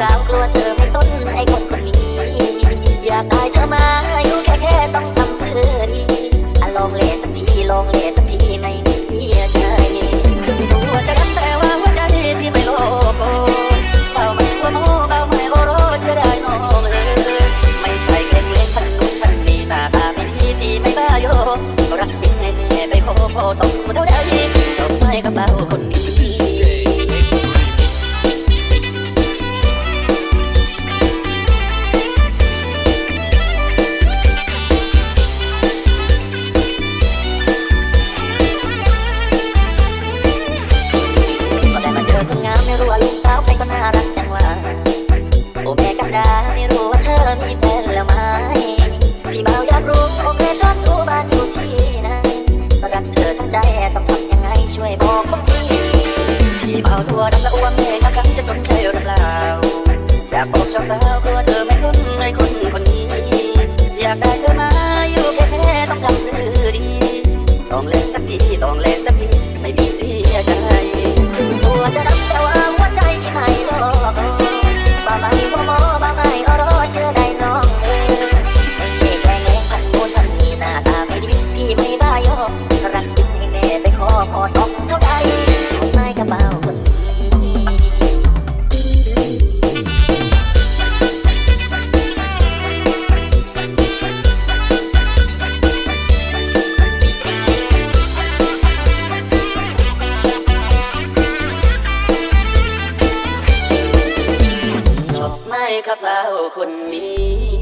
สาวกลัวเธอไม่สนไอ้คนคนนี้ อยากได้เธอมาอยู่แค่แค่ต้องทำเพื่อดีอะลองเลสักทีลองเลสักทีไม่มีเสียใจถึงตัวจะรักแต่ว่าหัวใจพี่ไม่โลภเบาไม่หัวโมเบาไม่โอโรจะได้น้องเออไม่ใช่เก่งเล่นพันกุพันนีตาตาไม่ดีดีไม่บ้าโยรักจริงแน่ไปโคโคต้องเท่าใดจบไม่กับเบาคนนี้ พี่บ่าตัวดำละอ้วนแม่ก็ครั้งจะสนใจหรือเปล่าอยากบอกชอบสาวกลัวเธอไม่สนในคนคนนี้ อยากได้เธอมาอยู่แค่ต้องทำมือดี ต้องเล่นสักทีต้องเล่นสักทีไม่มีเสียใจ คนนี้